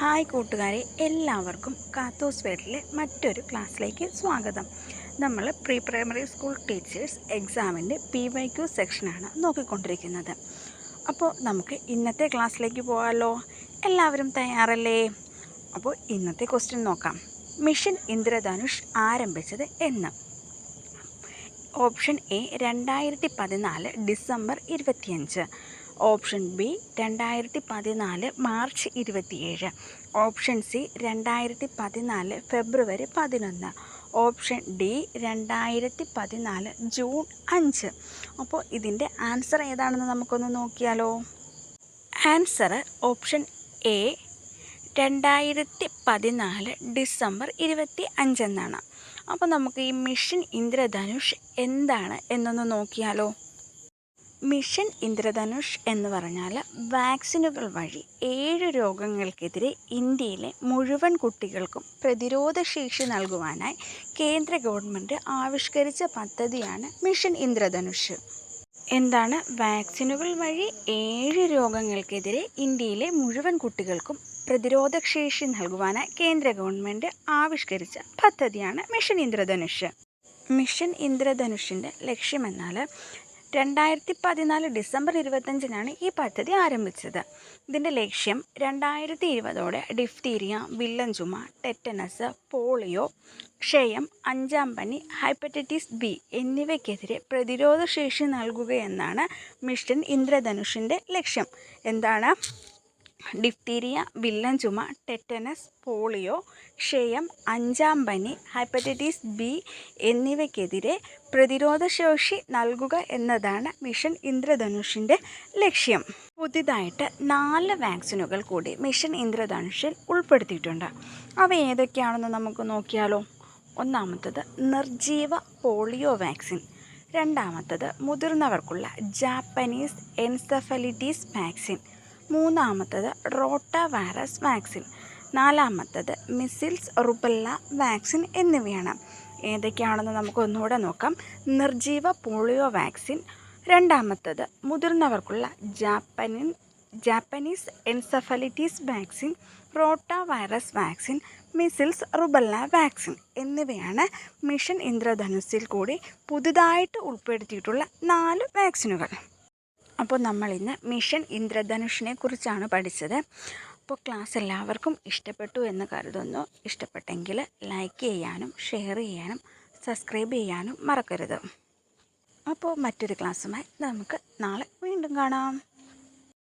Hi കൂട്ടുകാരെ എല്ലാവർക്കും കാത്തോസ് വേർഡിലെ മറ്റൊരു ക്ലാസ്സിലേക്ക് സ്വാഗതം. നമ്മൾ പ്രീ പ്രൈമറി സ്കൂൾ ടീച്ചേഴ്സ് എക്സാമിന്റെ പി വൈ ക്യു സെക്ഷനാണ് നോക്കിക്കൊണ്ടിരിക്കുന്നത്. അപ്പോൾ നമുക്ക് ഇന്നത്തെ ക്ലാസ്സിലേക്ക് പോകാമല്ലോ എല്ലാവരും തയ്യാറല്ലേ? അപ്പോൾ ഇന്നത്തെ ക്വസ്റ്റ്യൻ നോക്കാം. മിഷൻ ഇന്ദ്രധനുഷ് ആരംഭിച്ചത് എന്ന്. ഓപ്ഷൻ എ രണ്ടായിരത്തി പതിനാല് ഡിസംബർ ഇരുപത്തിയഞ്ച്. ഓപ്ഷൻ ബി രണ്ടായിരത്തി പതിനാല് മാർച്ച് ഇരുപത്തിയേഴ്. ഓപ്ഷൻ സി രണ്ടായിരത്തി പതിനാല് ഫെബ്രുവരി പതിനൊന്ന്. ഓപ്ഷൻ ഡി രണ്ടായിരത്തി പതിനാല് ജൂൺ അഞ്ച്. അപ്പോൾ ഇതിന്റെ ആൻസർ ഏതാണെന്ന് നമുക്കൊന്ന് നോക്കിയാലോ? ആൻസർ ഓപ്ഷൻ എ രണ്ടായിരത്തി പതിനാല് ഡിസംബർ ഇരുപത്തി അഞ്ചെന്നാണ് അപ്പോൾ നമുക്ക് ഈ മിഷൻ ഇന്ദ്രധനുഷ് എന്താണ് എന്നൊന്ന് നോക്കിയാലോ? മിഷൻ ഇന്ദ്രധനുഷ് എന്ന് പറഞ്ഞാൽ വാക്സിനുകൾ വഴി ഏഴ് രോഗങ്ങൾക്കെതിരെ ഇന്ത്യയിലെ മുഴുവൻ കുട്ടികൾക്കും പ്രതിരോധശേഷി നൽകുവാനായി കേന്ദ്ര ഗവൺമെന്റ് ആവിഷ്കരിച്ച പദ്ധതിയാണ് മിഷൻ ഇന്ദ്രധനുഷ്. എന്താണ് വാക്സിനുകൾ വഴി ഏഴ് രോഗങ്ങൾക്കെതിരെ ഇന്ത്യയിലെ മുഴുവൻ കുട്ടികൾക്കും പ്രതിരോധശേഷി നൽകുവാനായി കേന്ദ്ര ഗവൺമെന്റ് ആവിഷ്കരിച്ച പദ്ധതിയാണ് മിഷൻ ഇന്ദ്രധനുഷ്. മിഷൻ ഇന്ദ്രധനുഷിന്റെ ലക്ഷ്യമെന്നാൽ രണ്ടായിരത്തി പതിനാല് ഡിസംബർ ഇരുപത്തഞ്ചിനാണ് ഈ പദ്ധതി ആരംഭിച്ചത്. ഇതിന്റെ ലക്ഷ്യം രണ്ടായിരത്തി ഇരുപതോടെ ഡിഫ്തീരിയ വില്ലൻ ചുമ ടെറ്റനസ് പോളിയോ ക്ഷയം അഞ്ചാം പനി ഹൈപ്പറ്റൈറ്റിസ് ബി എന്നിവയ്ക്കെതിരെ പ്രതിരോധ പ്രതിരോധശേഷി നൽകുകയെന്നാണ് മിഷൻ ഇന്ദ്രധനുഷിന്റെ ലക്ഷ്യം. എന്താണ്? ഡിഫ്തീരിയ വില്ലൻ ചുമ ടെറ്റനസ് പോളിയോ ക്ഷയം അഞ്ചാം പനി ഹൈപ്പറ്റൈറ്റിസ് ബി എന്നിവയ്ക്കെതിരെ പ്രതിരോധശേഷി നൽകുക എന്നതാണ് മിഷൻ ഇന്ദ്രധനുഷിന്റെ ലക്ഷ്യം. പുതിയതായിട്ട് നാല് വാക്സിനുകൾ കൂടി മിഷൻ ഇന്ദ്രധനുഷിൽ ഉൾപ്പെടുത്തിയിട്ടുണ്ട്. അവ ഏതൊക്കെയാണെന്ന് നമുക്ക് നോക്കിയാലോ? ഒന്നാമത്തത് നിർജീവ പോളിയോ വാക്സിൻ. രണ്ടാമത്തത് മുതിർന്നവർക്കുള്ള ജാപ്പനീസ് എൻസെഫലിറ്റീസ് വാക്സിൻ. മൂന്നാമത്തത് റോട്ട വൈറസ് വാക്സിൻ. നാലാമത്തത് മിസിൽസ് റുബല്ല വാക്സിൻ എന്നിവയാണ്. ഏതൊക്കെയാണെന്ന് നമുക്ക് ഒന്നുകൂടെ നോക്കാം. നിർജീവ പോളിയോ വാക്സിൻ. രണ്ടാമത്തത് മുതിർന്നവർക്കുള്ള ജാപ്പനിൻ Japanese encephalitis vaccine rotavirus vaccine measles rubella vaccine എന്നിവയാണ് മിഷൻ ഇന്ദ്രധനുസിൽ കൂടി പുതുതായിട്ട് ഉൾപ്പെടുത്തിയിട്ടുള്ള നാല് വാക്സിനുകൾ. അപ്പോൾ നമ്മൾ ഇന്ന് മിഷൻ ഇന്ദ്രധനുഷിനെ കുറിച്ചാണ് പഠിച്ചത്. അപ്പോൾ ക്ലാസ് എല്ലാവർക്കും ഇഷ്ടപ്പെട്ടു എന്ന് കരുതുന്നു. ഇഷ്ടപ്പെട്ടെങ്കിൽ ലൈക്ക് ചെയ്യാനും ഷെയർ ചെയ്യാനും സബ്സ്ക്രൈബ് ചെയ്യാനും മറക്കരുത്. അപ്പോൾ മറ്റൊരു ക്ലാസ്സുമായി നമുക്ക് നാളെ വീണ്ടും കാണാം.